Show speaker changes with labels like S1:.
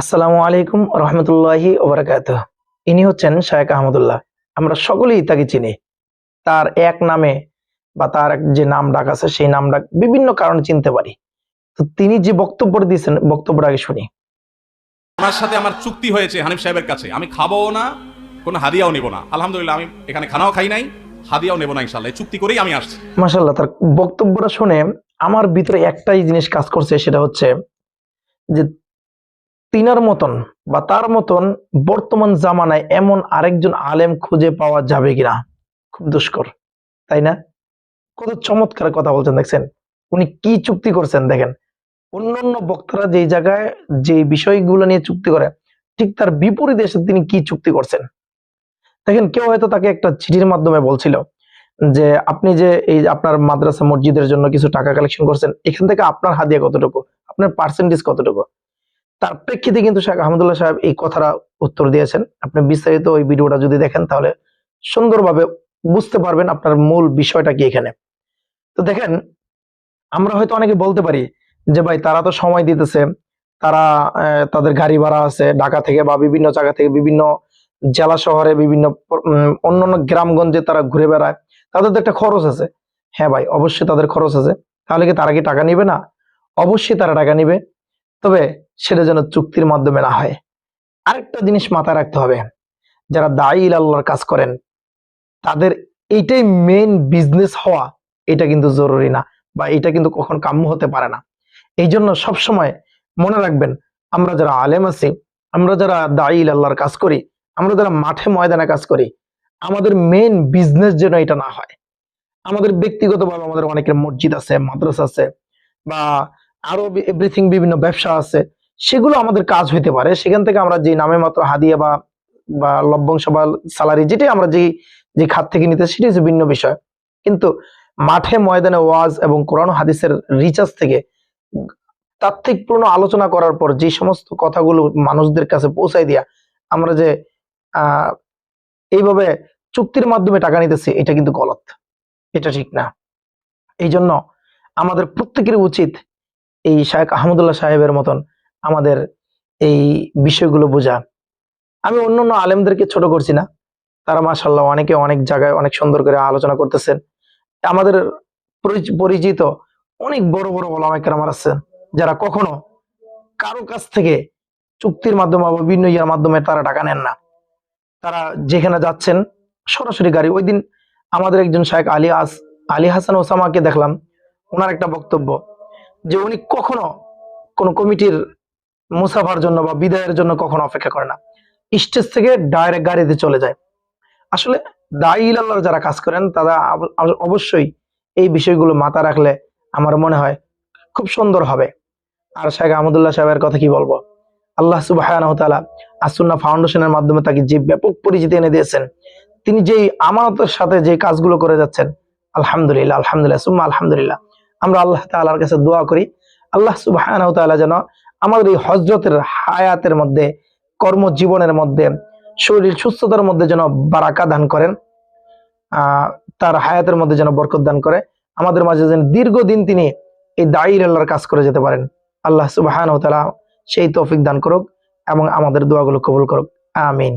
S1: আসসালামু আলাইকুম রহমতুল্লাহি ওবরাকাত ইনি হচ্ছেন শায়েক আহমদুল্লাহ। আমরা সকলেই তাকে চিনি। তার এক নামে বা তার যে নাম ডাক আছে সেই নাম ডাক বিভিন্ন কারণে চিনতে পারি। তো তিনি যে বক্তব্য দিয়েছেন বক্তব্যটা আগে শুনি।
S2: ওনার সাথে আমার চুক্তি হয়েছে হানিফ সাহেবের কাছে। আমি খাব না কোনো হাদিয়াও নেব না। আলহামদুলিল্লাহ আমি এখানে খানাও খাই নাই হাদিয়াও নেব না ইনশাল্লাহ চুক্তি করেই আমি আসছি।
S1: মাসাল্লাহ তার বক্তব্যটা শুনে আমার ভিতরে একটাই জিনিস কাজ করছে সেটা হচ্ছে যে তিনার মতন বা তার মতন বর্তমান জামানায় এমন আরেকজন আলেম খুঁজে পাওয়া যাবে কিনা? খুব দুষ্কর, তাই না? কত চমৎকার কথা বলছেন, দেখছেন? উনি কি চুক্তি করছেন, দেখেন। অন্যান্য বক্তারা যেই জায়গায় যে বিষয়গুলো নিয়ে চুক্তি করে, ঠিক তার বিপরীতে এসে তিনি কি চুক্তি করছেন? দেখেন, কেউ হয়তো তাকে একটা চিঠির মাধ্যমে বলছিল যে, আপনি যে এই যে আপনার মাদ্রাসা মসজিদের জন্য কিছু টাকা কালেকশন করছেন, এখান থেকে আপনার হাদিয়া কতটুকু? আপনার পার্সেন্টেজ কতটুকু? তার প্রেক্ষিতে কিন্তু শেখ আহমদুল্লাহ সাহেব এই কথাটা উত্তর দিয়েছেন। আপনি বিস্তারিত ওই ভিডিওটা যদি দেখেন তাহলে সুন্দরভাবে বুঝতে পারবেন আপনার মূল বিষয়টা কি এখানে। তো দেখেন, আমরা হয়তো অনেকে বলতে পারি যে ভাই তারা তো সময় দিতেছে, তারা তাদের গাড়ি ভাড়া আছে ঢাকা থেকে বা বিভিন্ন জায়গা থেকে বিভিন্ন জেলা শহরে বিভিন্ন অন্যান্য গ্রামগঞ্জে তারা ঘুরে বেড়ায়, তাদের তো একটা খরচ আছে। হ্যাঁ ভাই, অবশ্যই তাদের খরচ আছে। তাহলে কি তারা কি টাকা নিবে না? অবশ্যই তারা টাকা নিবে। তবে সেটা যেন চুক্তির মাধ্যমে না হয়। আরেকটা জিনিস মাথায় রাখতে হবে। যারা দায়ী আল্লাহর কাজ করেন, তাদের এইটাই মেইন বিজনেস হওয়া এটা কিন্তু জরুরি না বা এটা কিন্তু কখন কাম্য হতে পারে না। এই জন্য সবসময় মনে রাখবেন, আমরা যারা আলেম আছি, আমরা যারা দায়ী আল্লাহর কাজ করি, আমরা যারা মাঠে ময়দানে কাজ করি, আমাদের মেইন বিজনেস যেন এটা না হয়। আমাদের ব্যক্তিগতভাবে আমাদের অনেকের মসজিদ আছে, মাদ্রাসা আছে বা আরও এভরিথিং বিভিন্ন ব্যবসা আছে, সেগুলো আমাদের কাজ হইতে পারে। সেখান থেকে আমরা যে নামে মাত্র হাদিয়া বা বা লভ্যাংশ বা স্যালারি যেটাই আমরা যে যে খাত থেকে নিতে সেটি হচ্ছে ভিন্ন বিষয়। কিন্তু মাঠে ময়দানে ওয়াজ এবং কোরআন হাদিসের রিচার্জ থেকে তাত্ত্বিকপূর্ণ আলোচনা করার পর যে সমস্ত কথাগুলো মানুষদের কাছে পৌঁছাই দিয়া, আমরা যে এইভাবে চুক্তির মাধ্যমে টাকা নিতেছি, এটা কিন্তু গলত। এটা ঠিক না। এই জন্য আমাদের প্রত্যেকের উচিত এই শায়েখ আহমদুল্লাহ সাহেবের মতন আমাদের এই বিষয়গুলো বোঝা। আমি অন্য অন্য আলেমদেরকে ছোট করছি না। তারা মাসাল্লাহ অনেকে অনেক জায়গায় অনেক সুন্দর করে আলোচনা করতেছেন। আমাদের পরিচ- পরিচিত অনেক বড় বড় ওলামাইকার আছেন, যারা কখনো কারও কাছ থেকে চুক্তির মাধ্যমে বা ইয়ার মাধ্যমে তারা টাকা নেন না। তারা যেখানে যাচ্ছেন, সরাসরি গাড়ি। ওই দিন আমাদের একজন শায়েখ আলী আস, আলী হাসান ওসামাকে দেখলাম। ওনার একটা বক্তব্য যে উনি কখনো কোন কমিটির মুসাফার জন্য বা বিদায়ের জন্য কখনো অপেক্ষা করে না। স্টেজ থেকে ডাইরেক্ট গাড়িতে চলে যায়। আসলে দায়ী আল্লাহর যারা কাজ করেন, তারা অবশ্যই এই বিষয়গুলো মাথা রাখলে আমার মনে হয় খুব সুন্দর হবে। আর শেখ আহমদুল্লাহ সাহেবের কথা কি বলব? আল্লাহ সুবাহ আসুন্না ফাউন্ডেশনের মাধ্যমে তাকে যে ব্যাপক পরিচিতি এনে দিয়েছেন, তিনি যেই আমানতের সাথে যে কাজগুলো করে যাচ্ছেন, আলহামদুলিল্লাহ আলহামদুলিল্লাহ, সুম্মা আলহামদুলিল্লাহ। আমরা আল্লাহ তাআলার কাছে দোয়া করি। আল্লাহ সুবাহ যেন আমাদের এই হজরতের হায়াতের মধ্যে, কর্মজীবনের মধ্যে, শরীর সুস্থতার মধ্যে যেন বারাকা দান করেন তার হায়াতের মধ্যে যেন বরকত দান করে। আমাদের মাঝে যেন দীর্ঘদিন তিনি এই দায়ীর আল্লাহর কাজ করে যেতে পারেন। আল্লাহ সুবাহ সেই তৌফিক দান করুক এবং আমাদের দোয়াগুলো কবুল করুক। আমিন।